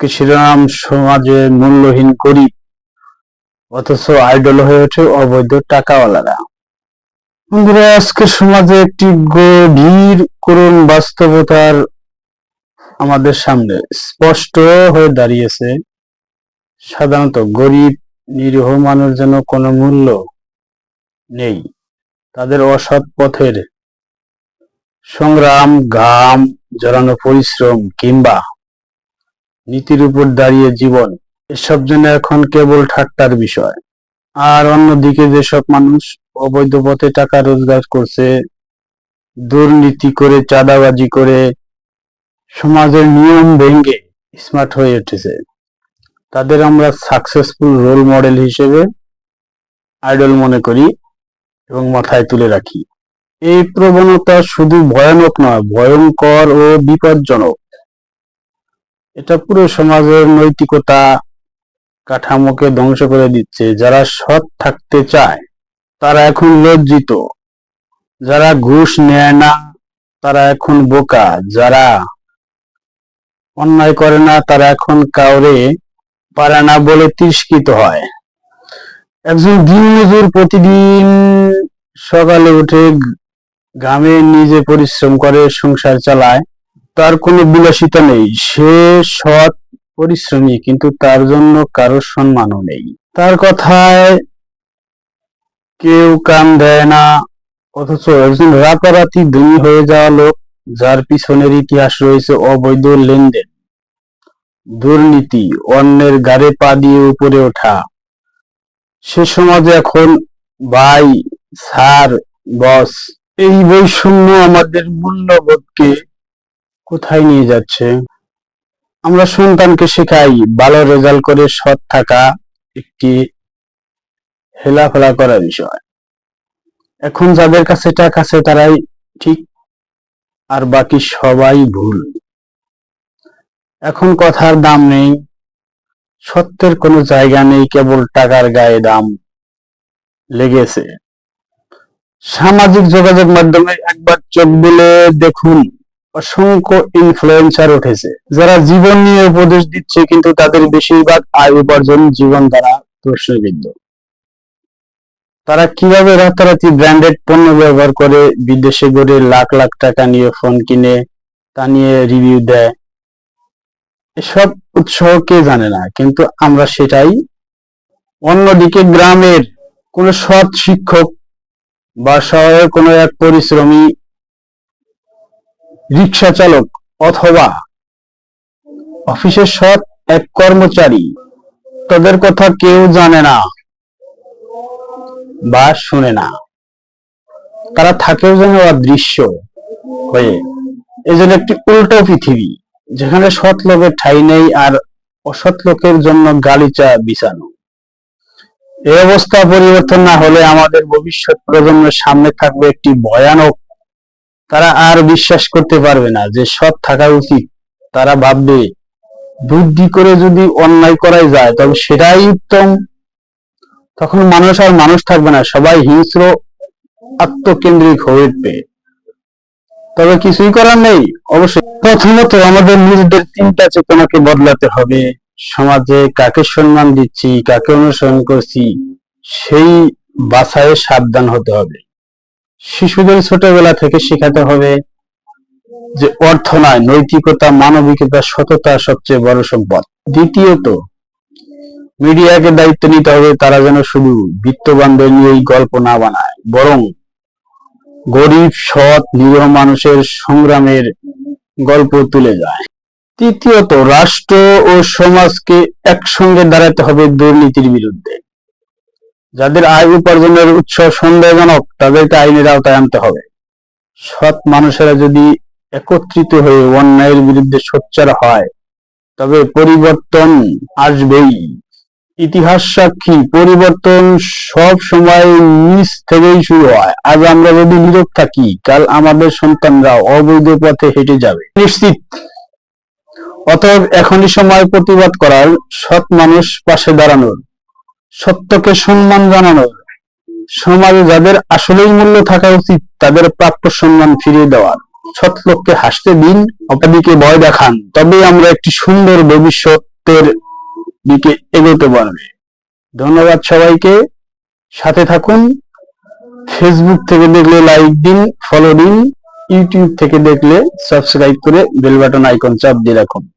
শিরোনাম সমাজে মূল্যহীন গরিব, অথচ আইডল হয়ে ওঠে অবৈধ টাকাওয়ালারা। বন্ধুরা, আজকে সমাজে একটি গভীর করুণ বাস্তবতার আমাদের সামনে স্পষ্ট হয়ে দাঁড়িয়েছে। সাধারণত গরিব, নিরীহ মানুষ যেন কোনো মূল্য নেই। তাদের অসৎ পথের সংগ্রাম, ঘাম, জড়ানো পরিশ্রম কিংবা নীতির উপর দাঁড়িয়ে জীবন, এসব যেন এখন কেবল ঠাট্টার বিষয়। আর অন্যদিকে যেসব মানুষ অবৈধ পথে টাকা রোজগার করছে, দুর্নীতি করে, চাঁদাবাজি করে, সমাজের নিয়ম ভেঙে স্মার্ট হয়ে উঠেছে। তাদের আমরা সাকসেসফুল রোল মডেল হিসেবে আইডল মনে করি এবং মাথায় তুলে রাখি। এই প্রবণতা শুধু ভয়ানক নয়, ভয়ঙ্কর ও বিপজ্জনক। এটা পুরো সমাজের নৈতিকতা কাঠামোকে ধ্বংস করে দিচ্ছে। যারা সৎ থাকতে চায়, তারা এখন লজ্জিত। যারা ঘুষ নেয় না, তারা এখন বোকা। যারা অন্যায় করে না, তারা এখন কাউরে পারে না বলে তিরস্কৃত হয়। একজন দিনমজুর প্রতিদিন সকালে উঠে গ্রামে নিজে পরিশ্রম করে, সংসার চালায়। তার কোনো বিলাসিতা নেই। সে সৎ পরিশ্রমী, কিন্তু তার জন্য কারও সম্মানও নেই। তার কথায় কেউ কান দেয় না, অথচ একজন রাতারাতি ধনী হয়ে যাওয়া লোক, যার পিছনের ইতিহাস রয়েছে অবৈধ লেনদেন, দুর্নীতি, অন্যের গাড়ে পা দিয়ে উপরে ওঠা। সে সমাজে এখন ভাই, স্যার, বস, এই বৈষম্য আমাদের মূল্যবোধকে কোথায় নিয়ে যাচ্ছে? আমরা সন্তানকে শেখাই, ভালো রেজাল্ট করে সৎ থাকা একটি হেলাফেলা করা বিষয়। এখন যাদের কাছে টাকা আছে তারাই ঠিক, আর বাকি সবাই ভুল। এখন কথার দাম নেই, সত্যের কোনো জায়গা নেই, কেবল টাকার গায়ে দাম লেগেছে। সামাজিক যোগাযোগ মাধ্যমে একবার চোখ বুলে দেখুন। অসংখ্য ইনফ্লুয়েন্সার উঠেছে, যারা জীবন নিয়ে উপদেশ দিচ্ছে কিন্তু তাদের বেশিরভাগ আয় উপার্জন জীবন দ্বারা প্রশ্নবিদ্ধ। তারা কীভাবে রাতারাতি ব্র্যান্ডেড পণ্য ব্যবহার করে বিদেশে গড়ে লাখ লাখ টাকা নিয়ে ফোন কিনে, তা নিয়ে রিভিউ দেয়, এসব উৎসাহ কে জানে না, কিন্তু আমরা সেটাই। অন্যদিকে গ্রামের কোন সৎ শিক্ষক বা শহরের কোনো এক পরিশ্রমী রিক্সা চালক অথবা অফিসের সৎ এক কর্মচারী, তাদের কথা কেউ জানে না বা শুনে না। তারা থাকেও যেন অদৃশ্য হয়ে। এই জন্য একটি উল্টো পৃথিবী, যেখানে সৎ লোকের ঠাই নেই আর অসৎ লোকের জন্য গালিচা বিছানো। এই অবস্থা পরিবর্তন না হলে আমাদের ভবিষ্যৎ প্রজন্মের সামনে থাকবে একটি ভয়ানক তারা আর বিশ্বাস করতে পারবে না যে সৎ থাকা উচিত। তারা ভাববে, বুদ্ধি করে যদি অন্যায় করাই যায়, তবে সেটাই উত্তম। তখন মানুষ আর মানুষ থাকবে না, সবাই হিংস্র, আত্মকেন্দ্রিক হয়ে উঠবে। তবে কিছুই করার নেই। অবশ্যই প্রথমত আমাদের নিজেদের চিন্তা চেতনাকে বদলাতে হবে। সমাজে কাকে সম্মান দিচ্ছি, কাকে অনুসরণ করছি, সেই বাছাইয়ে সাবধান হতে হবে। শিশুদের ছোটবেলা থেকে শেখাতে হবে যে অর্থ নয়, নৈতিকতা, মানবিকতা, সততা সবচেয়ে বড় সম্পদ। দ্বিতীয়ত, মিডিয়াকে দায়িত্ব নিতে হবে তারা যেন শুধু বিত্তবানদের নিয়েই গল্প না বানায়, বরং গরিব, সৎ, নিরীহ মানুষের সংগ্রামের গল্প তুলে যায় তৃতীয়ত, রাষ্ট্র ও সমাজকে একসঙ্গে দাঁড়াতে হবে দুর্নীতির বিরুদ্ধে। যাদের আয় উপার্জনের উৎস সন্দেহজনক, তাদেরকে আইনের আওতায় আনতে হবে। সৎ মানুষেরা যদি একত্রিত হয়ে অন্যায়ের বিরুদ্ধে সোচ্চার হয়, তবে পরিবর্তন আসবেই। ইতিহাস সাক্ষী, পরিবর্তন সব সময় নিচ থেকেই শুরু হয়। আজ আমরা যদি নীরব থাকি, কাল আমাদের সন্তানরা অবৈধ পথে হেঁটে যাবে। নিশ্চিত। অতএব এখনই সময় প্রতিবাদ করার সৎ মানুষ পাশে দাঁড়ানোর। সত্যকে সম্মান জানানোর সমাজে যাদের আসলেই মূল্য থাকা উচিত, তাদের প্রাপ্য সম্মান ফিরিয়ে দেওয়ার সৎ হাসতে দিন অপদিকে ভয় দেখান। তবে আমরা একটি সুন্দর ভবিষ্যতের দিকে এগোতে পারবে। ধন্যবাদ সবাইকে। সাথে থাকুন। ফেসবুক থেকে দেখলে লাইক দিন ফলো দিন। ইউটিউব থেকে দেখলে সাবস্ক্রাইব করে বেল বাটন আইকন চাপ দিয়ে রাখুন।